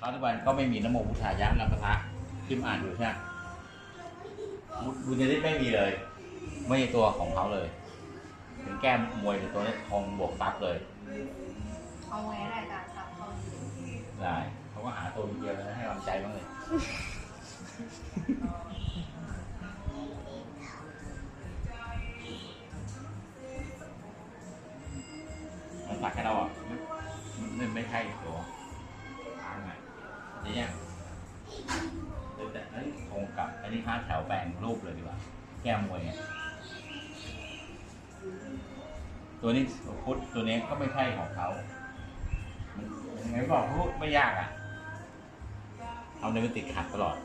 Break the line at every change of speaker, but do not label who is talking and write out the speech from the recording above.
พระทุกวันก็ไม่มีนโมพุทธายะนัมพระพิมพ์อ่านอยู่ใช่ไหมบุบุญญาฤทธิ์ไม่มีเลย ไม่ใช่ตัวของเขาเลยถึงแก้มวยในตัวนี้คงบวกซับเลย
เอาไว้อะไรกันครับเขา
ได้เขาก็หาตัวเดียวแล้วให้กำลังใจบ้างเลยมันสักแค่เราอะ เนี่ยแต่อันนี้คงกลับ อันนี้ห้าแถวแปลงรูปเลยดีกว่า แก้มวยเนี่ยตัวนี้พุทธตัวนี้ก็ไม่ใช่ของเขามันยังไงบอกพูดไม่ยากอะ เอาเนื้อมันติดขัดตลอด